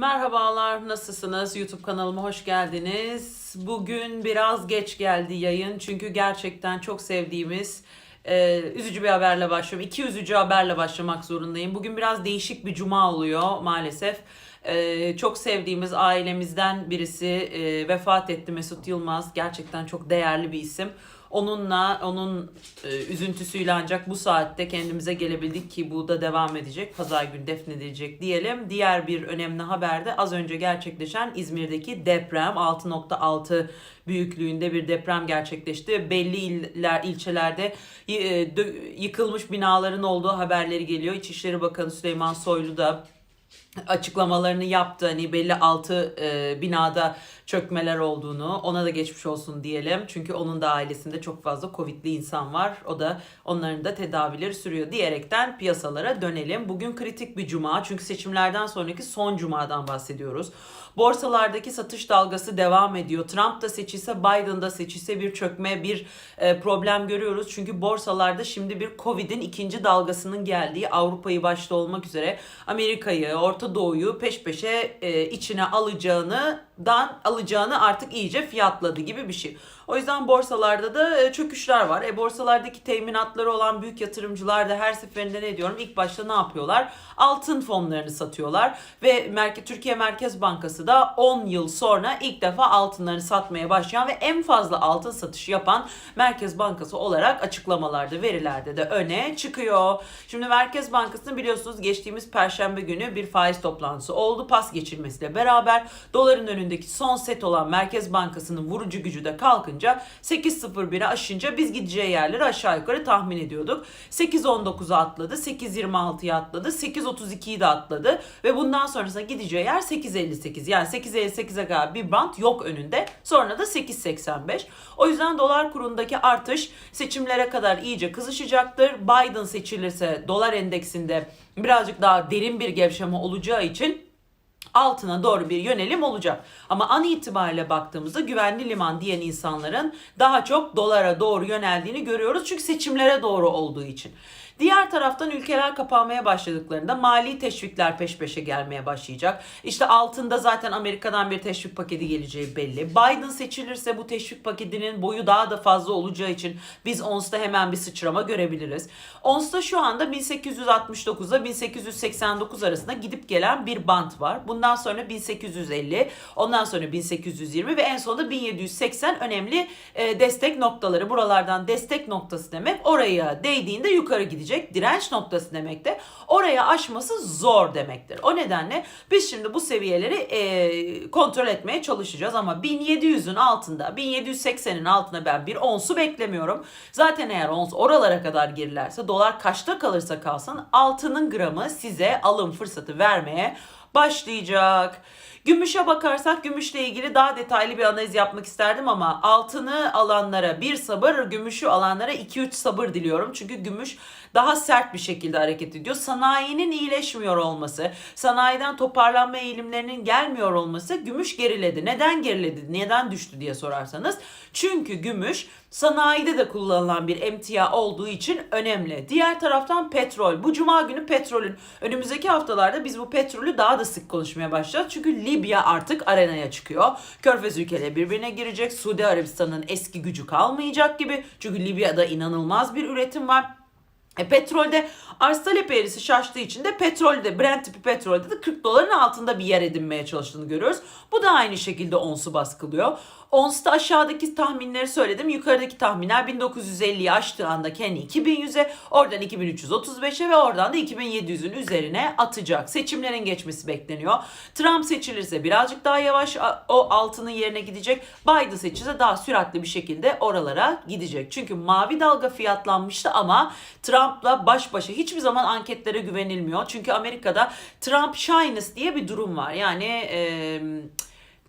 Merhabalar, nasılsınız? YouTube kanalıma hoş geldiniz. Bugün biraz geç geldi yayın çünkü gerçekten çok sevdiğimiz e, üzücü bir haberle başlıyorum. İki üzücü haberle başlamak zorundayım. Bugün biraz değişik bir cuma oluyor maalesef. E, çok sevdiğimiz ailemizden birisi e, vefat etti Mesut Yılmaz. Gerçekten çok değerli bir isim. Onunla, onun e, üzüntüsüyle ancak bu saatte kendimize gelebildik ki bu da devam edecek. Pazar günü defnedilecek diyelim. Diğer bir önemli haber de az önce gerçekleşen İzmir'deki deprem 6.6 büyüklüğünde bir deprem gerçekleşti. Belli iller, ilçelerde e, yıkılmış binaların olduğu haberleri geliyor. İçişleri Bakanı Süleyman Soylu da açıklamalarını yaptı. Hani belli altı e, binada çökmeler olduğunu ona da geçmiş olsun diyelim. Çünkü onun da ailesinde çok fazla Covid'li insan var. O da onların da tedavileri sürüyor diyerekten piyasalara dönelim. Bugün kritik bir cuma çünkü seçimlerden sonraki son cumadan bahsediyoruz. Borsalardaki satış dalgası devam ediyor. Trump da seçilse Biden da seçilse bir çökme bir e, problem görüyoruz. Çünkü borsalarda şimdi bir Covid'in ikinci dalgasının geldiği Avrupa'yı başta olmak üzere Amerika'yı, Orta Doğu'yu peş peşe e, içine alacağını dan alacağını artık iyice fiyatladı gibi bir şey. O yüzden borsalarda da e, çöküşler var. E borsalardaki teminatları olan büyük yatırımcılar da her seferinde ne diyorum? İlk başta ne yapıyorlar? Altın fonlarını satıyorlar ve Merke, Türkiye Merkez Bankası da 10 yıl sonra ilk defa altınlarını satmaya başlayan ve en fazla altın satışı yapan Merkez Bankası olarak açıklamalarda, verilerde de öne çıkıyor. Şimdi Merkez Bankası'nın biliyorsunuz geçtiğimiz perşembe günü bir faiz toplantısı oldu. Pas geçilmesiyle beraber doların önündeki son set olan Merkez Bankası'nın vurucu gücü de kalkınca 8.01'e aşınca biz gideceği yerleri aşağı yukarı tahmin ediyorduk. 8.19'a atladı, 8.26'ya atladı, 8.32'yi de atladı ve bundan sonrasında gideceği yer 8.58. Yani 8.58'e kadar bir bant yok önünde. Sonra da 8.85. O yüzden dolar kurundaki artış seçimlere kadar iyice kızışacaktır. Biden seçilirse dolar endeksinde birazcık daha derin bir gevşeme olacağı için altına doğru bir yönelim olacak. Ama an itibariyle baktığımızda güvenli liman diyen insanların daha çok dolara doğru yöneldiğini görüyoruz. Çünkü seçimlere doğru olduğu için. Diğer taraftan ülkeler kapanmaya başladıklarında mali teşvikler peş peşe gelmeye başlayacak. İşte altında zaten Amerika'dan bir teşvik paketi geleceği belli. Biden seçilirse bu teşvik paketinin boyu daha da fazla olacağı için biz ONS'ta hemen bir sıçrama görebiliriz. ONS'ta şu anda 1869'da 1889 arasında gidip gelen bir bant var. Bundan sonra 1850, ondan sonra 1820 ve en sonunda 1780 önemli e, destek noktaları. Buralardan destek noktası demek oraya değdiğinde yukarı gidecek. Direnç noktası demek de oraya aşması zor demektir. O nedenle biz şimdi bu seviyeleri e, kontrol etmeye çalışacağız ama 1700'ün altında 1780'in altında ben bir onsu beklemiyorum. Zaten eğer ons oralara kadar gerilerse dolar kaçta kalırsa kalsın altının gramı size alım fırsatı vermeye başlayacak. Gümüşe bakarsak gümüşle ilgili daha detaylı bir analiz yapmak isterdim ama altını alanlara bir sabır, gümüşü alanlara 2-3 sabır diliyorum. Çünkü gümüş daha sert bir şekilde hareket ediyor. Sanayinin iyileşmiyor olması, sanayiden toparlanma eğilimlerinin gelmiyor olması gümüş geriledi. Neden geriledi? Neden düştü diye sorarsanız. Çünkü gümüş sanayide de kullanılan bir emtia olduğu için önemli. Diğer taraftan petrol. Bu cuma günü petrolün önümüzdeki haftalarda biz bu petrolü daha da sık konuşmaya başlayacağız. Çünkü Libya artık arenaya çıkıyor. Körfez ülkeleri birbirine girecek. Suudi Arabistan'ın eski gücü kalmayacak gibi. Çünkü Libya'da inanılmaz bir üretim var. E, petrolde arz talep eğrisi şaştığı için de petrolde Brent tipi petrolde de 40 doların altında bir yer edinmeye çalıştığını görüyoruz. Bu da aynı şekilde onsu baskılıyor. Ons'ta aşağıdaki tahminleri söyledim. Yukarıdaki tahminler 1950'yi aştığı anda kendi 2100'e, oradan 2335'e ve oradan da 2700'ün üzerine atacak. Seçimlerin geçmesi bekleniyor. Trump seçilirse birazcık daha yavaş o altının yerine gidecek. Biden seçilirse daha süratli bir şekilde oralara gidecek. Çünkü mavi dalga fiyatlanmıştı ama Trump'la baş başa hiçbir zaman anketlere güvenilmiyor. Çünkü Amerika'da Trump shyness diye bir durum var. Yani eee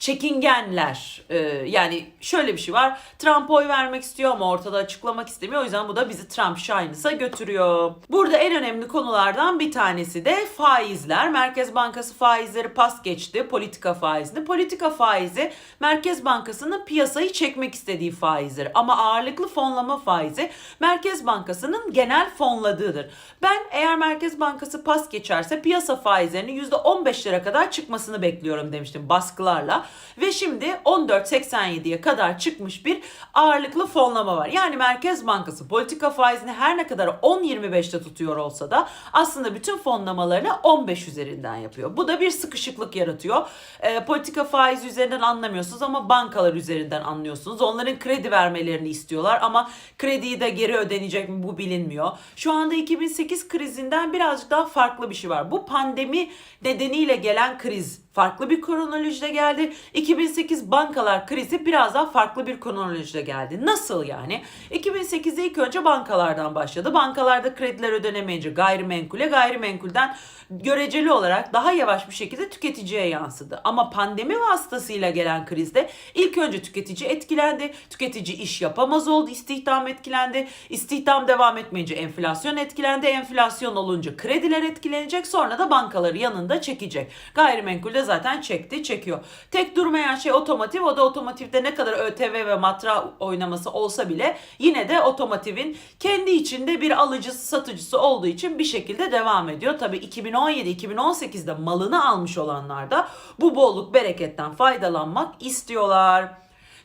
çekingenler. Ee, yani şöyle bir şey var. Trump oy vermek istiyor ama ortada açıklamak istemiyor. O yüzden bu da bizi Trump Shine'sa götürüyor. Burada en önemli konulardan bir tanesi de faizler. Merkez Bankası faizleri pas geçti. Politika faizini. Politika faizi Merkez Bankası'nın piyasayı çekmek istediği faizdir. Ama ağırlıklı fonlama faizi Merkez Bankası'nın genel fonladığıdır. Ben eğer Merkez Bankası pas geçerse piyasa faizlerinin %15'lere kadar çıkmasını bekliyorum demiştim baskılarla. Ve şimdi 14.87'ye kadar çıkmış bir ağırlıklı fonlama var. Yani Merkez Bankası politika faizini her ne kadar 10.25'te tutuyor olsa da aslında bütün fonlamalarını 15 üzerinden yapıyor. Bu da bir sıkışıklık yaratıyor. E, politika faizi üzerinden anlamıyorsunuz ama bankalar üzerinden anlıyorsunuz. Onların kredi vermelerini istiyorlar ama krediyi de geri ödenecek mi bu bilinmiyor. Şu anda 2008 krizinden birazcık daha farklı bir şey var. Bu pandemi nedeniyle gelen kriz farklı bir kronolojide geldi. 2008 bankalar krizi biraz daha farklı bir kronolojide geldi. Nasıl yani? 2008'de ilk önce bankalardan başladı. Bankalarda krediler ödenemeyince gayrimenkule, gayrimenkulden göreceli olarak daha yavaş bir şekilde tüketiciye yansıdı. Ama pandemi vasıtasıyla gelen krizde ilk önce tüketici etkilendi. Tüketici iş yapamaz oldu, istihdam etkilendi. İstihdam devam etmeyince enflasyon etkilendi. Enflasyon olunca krediler etkilenecek. Sonra da bankaları yanında çekecek. Gayrimenkulde zaten çekti, çekiyor. Tek durmayan şey otomotiv. O da otomotivde ne kadar ÖTV ve matra oynaması olsa bile yine de otomotivin kendi içinde bir alıcısı satıcısı olduğu için bir şekilde devam ediyor. Tabii 2017-2018'de malını almış olanlar da bu bolluk bereketten faydalanmak istiyorlar.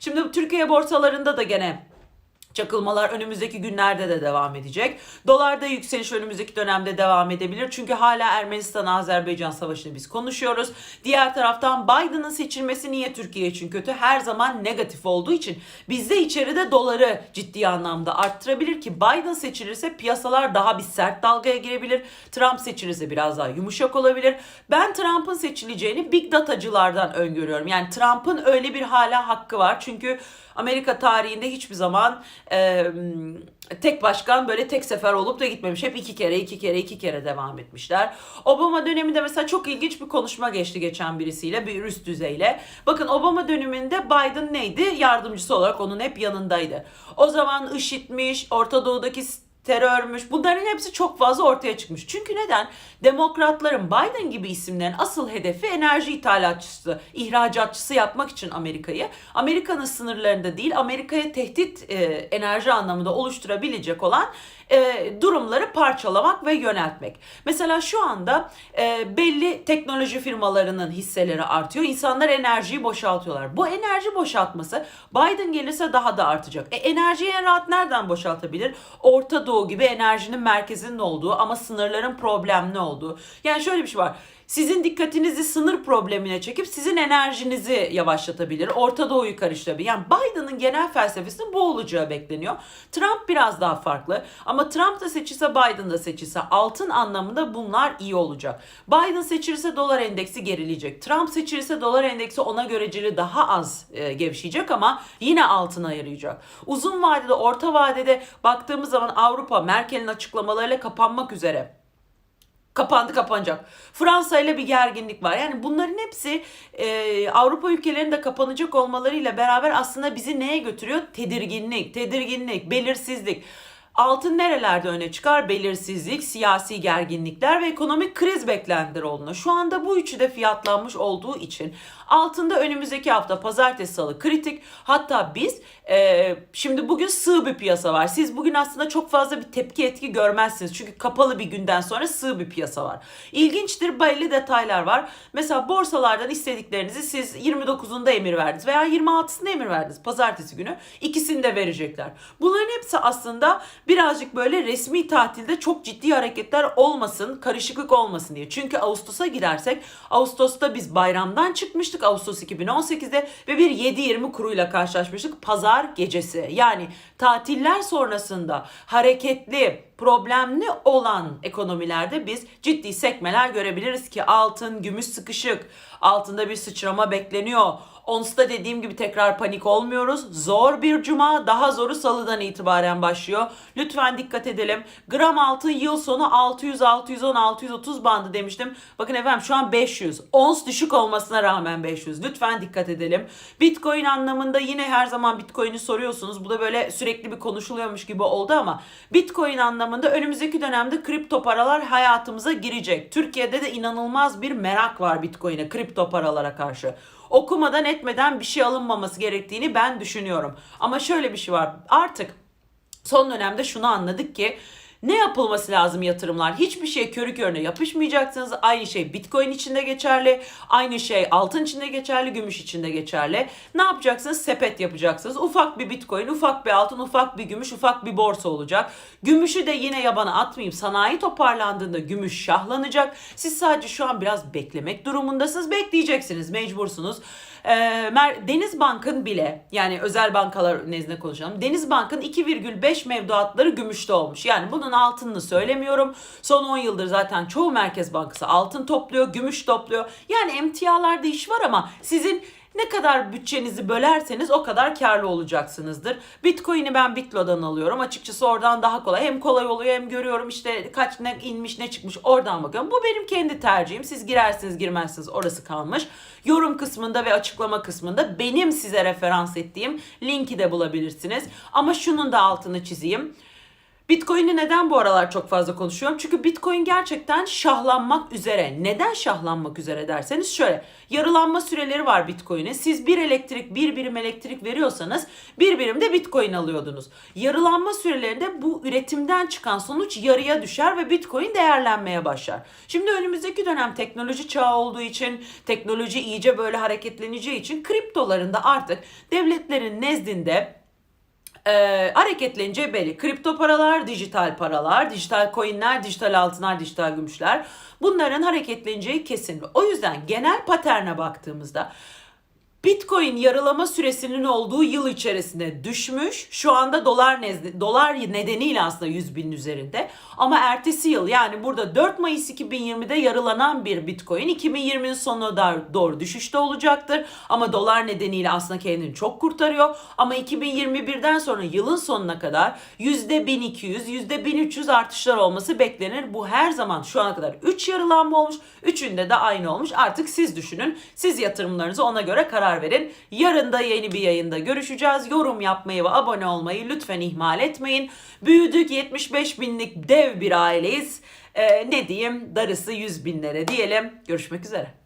Şimdi Türkiye borsalarında da gene Çakılmalar önümüzdeki günlerde de devam edecek. Dolarda yükseliş önümüzdeki dönemde devam edebilir. Çünkü hala Ermenistan-Azerbaycan savaşını biz konuşuyoruz. Diğer taraftan Biden'ın seçilmesi niye Türkiye için kötü? Her zaman negatif olduğu için bizde içeride doları ciddi anlamda arttırabilir ki Biden seçilirse piyasalar daha bir sert dalgaya girebilir. Trump seçilirse biraz daha yumuşak olabilir. Ben Trump'ın seçileceğini big datacılardan öngörüyorum. Yani Trump'ın öyle bir hala hakkı var. Çünkü Amerika tarihinde hiçbir zaman e, tek başkan böyle tek sefer olup da gitmemiş. Hep iki kere, iki kere, iki kere devam etmişler. Obama döneminde mesela çok ilginç bir konuşma geçti geçen birisiyle, bir üst düzeyle. Bakın Obama döneminde Biden neydi? Yardımcısı olarak onun hep yanındaydı. O zaman IŞİD'miş, Orta Doğu'daki terörmüş. Bunların hepsi çok fazla ortaya çıkmış. Çünkü neden? Demokratların Biden gibi isimlerin asıl hedefi enerji ithalatçısı, ihracatçısı yapmak için Amerika'yı. Amerika'nın sınırlarında değil, Amerika'ya tehdit e, enerji anlamında oluşturabilecek olan e, durumları parçalamak ve yöneltmek. Mesela şu anda e, belli teknoloji firmalarının hisseleri artıyor. İnsanlar enerjiyi boşaltıyorlar. Bu enerji boşaltması Biden gelirse daha da artacak. E, enerjiyi en rahat nereden boşaltabilir? Orta Doğu gibi enerjinin merkezinin olduğu ama sınırların problemli olduğu. Yani şöyle bir şey var sizin dikkatinizi sınır problemine çekip sizin enerjinizi yavaşlatabilir. Orta Doğu'yu karıştırabilir. Yani Biden'ın genel felsefesinin bu olacağı bekleniyor. Trump biraz daha farklı ama Trump da seçilse Biden da seçilse altın anlamında bunlar iyi olacak. Biden seçilirse dolar endeksi gerileyecek. Trump seçilirse dolar endeksi ona göreceli daha az e, gevşeyecek ama yine altına yarayacak. Uzun vadede, orta vadede baktığımız zaman Avrupa Merkel'in açıklamalarıyla kapanmak üzere kapandı kapanacak. Fransa ile bir gerginlik var. Yani bunların hepsi e, Avrupa ülkelerinde kapanacak olmalarıyla beraber aslında bizi neye götürüyor? Tedirginlik, tedirginlik, belirsizlik. Altın nerelerde öne çıkar? Belirsizlik, siyasi gerginlikler ve ekonomik kriz beklentileri olduğunda. Şu anda bu üçü de fiyatlanmış olduğu için altında önümüzdeki hafta pazartesi salı kritik. Hatta biz e, şimdi bugün sığ bir piyasa var. Siz bugün aslında çok fazla bir tepki etki görmezsiniz. Çünkü kapalı bir günden sonra sığ bir piyasa var. İlginçtir belli detaylar var. Mesela borsalardan istediklerinizi siz 29'unda emir verdiniz veya 26'sında emir verdiniz pazartesi günü. İkisini de verecekler. Bunların hepsi aslında birazcık böyle resmi tatilde çok ciddi hareketler olmasın, karışıklık olmasın diye. Çünkü Ağustos'a gidersek Ağustos'ta biz bayramdan çıkmıştık Ağustos 2018'de ve bir 7.20 kuruyla karşılaşmıştık pazar gecesi. Yani tatiller sonrasında hareketli, problemli olan ekonomilerde biz ciddi sekmeler görebiliriz ki altın, gümüş sıkışık, altında bir sıçrama bekleniyor. Ons'ta dediğim gibi tekrar panik olmuyoruz. Zor bir cuma. Daha zoru salıdan itibaren başlıyor. Lütfen dikkat edelim. Gram altın yıl sonu 600, 610, 630 bandı demiştim. Bakın efendim şu an 500. Ons düşük olmasına rağmen 500. Lütfen dikkat edelim. Bitcoin anlamında yine her zaman Bitcoin'i soruyorsunuz. Bu da böyle sürekli bir konuşuluyormuş gibi oldu ama Bitcoin anlamında önümüzdeki dönemde kripto paralar hayatımıza girecek. Türkiye'de de inanılmaz bir merak var Bitcoin'e, kripto paralara karşı. Okumadan etmeden bir şey alınmaması gerektiğini ben düşünüyorum. Ama şöyle bir şey var. Artık son dönemde şunu anladık ki ne yapılması lazım yatırımlar? Hiçbir şey körü körüne yapışmayacaksınız. Aynı şey Bitcoin içinde geçerli. Aynı şey altın içinde geçerli, gümüş içinde geçerli. Ne yapacaksınız? Sepet yapacaksınız. Ufak bir Bitcoin, ufak bir altın, ufak bir gümüş, ufak bir borsa olacak. Gümüşü de yine yabana atmayayım. Sanayi toparlandığında gümüş şahlanacak. Siz sadece şu an biraz beklemek durumundasınız. Bekleyeceksiniz, mecbursunuz. Mer- Deniz Bank'ın bile yani özel bankalar nezdinde konuşalım. Deniz Bank'ın 2,5 mevduatları gümüşte olmuş. Yani bunun altınını söylemiyorum. Son 10 yıldır zaten çoğu merkez bankası altın topluyor, gümüş topluyor. Yani emtialarda iş var ama sizin ne kadar bütçenizi bölerseniz o kadar karlı olacaksınızdır. Bitcoin'i ben Bitlo'dan alıyorum. Açıkçası oradan daha kolay. Hem kolay oluyor hem görüyorum işte kaç ne inmiş ne çıkmış oradan bakıyorum. Bu benim kendi tercihim. Siz girersiniz girmezsiniz orası kalmış. Yorum kısmında ve açıklama kısmında benim size referans ettiğim linki de bulabilirsiniz. Ama şunun da altını çizeyim. Bitcoin'i neden bu aralar çok fazla konuşuyorum? Çünkü Bitcoin gerçekten şahlanmak üzere. Neden şahlanmak üzere derseniz şöyle. Yarılanma süreleri var Bitcoin'in. Siz bir elektrik, bir birim elektrik veriyorsanız bir birim de Bitcoin alıyordunuz. Yarılanma sürelerinde bu üretimden çıkan sonuç yarıya düşer ve Bitcoin değerlenmeye başlar. Şimdi önümüzdeki dönem teknoloji çağı olduğu için, teknoloji iyice böyle hareketleneceği için kriptoların da artık devletlerin nezdinde e, hareketleneceği belli. Kripto paralar, dijital paralar, dijital coinler, dijital altınlar, dijital gümüşler bunların hareketleneceği kesin. O yüzden genel paterne baktığımızda Bitcoin yarılama süresinin olduğu yıl içerisinde düşmüş. Şu anda dolar nezdi, dolar nedeniyle aslında 100 binin üzerinde. Ama ertesi yıl yani burada 4 Mayıs 2020'de yarılanan bir Bitcoin 2020'nin sonuna doğru düşüşte olacaktır. Ama dolar nedeniyle aslında kendini çok kurtarıyor. Ama 2021'den sonra yılın sonuna kadar %1200, %1300 artışlar olması beklenir. Bu her zaman şu ana kadar 3 yarılanma olmuş. Üçünde de aynı olmuş. Artık siz düşünün. Siz yatırımlarınızı ona göre karar verin. Yarın da yeni bir yayında görüşeceğiz. Yorum yapmayı ve abone olmayı lütfen ihmal etmeyin. Büyüdük 75 binlik dev bir aileyiz. Ee, ne diyeyim darısı 100 binlere diyelim. Görüşmek üzere.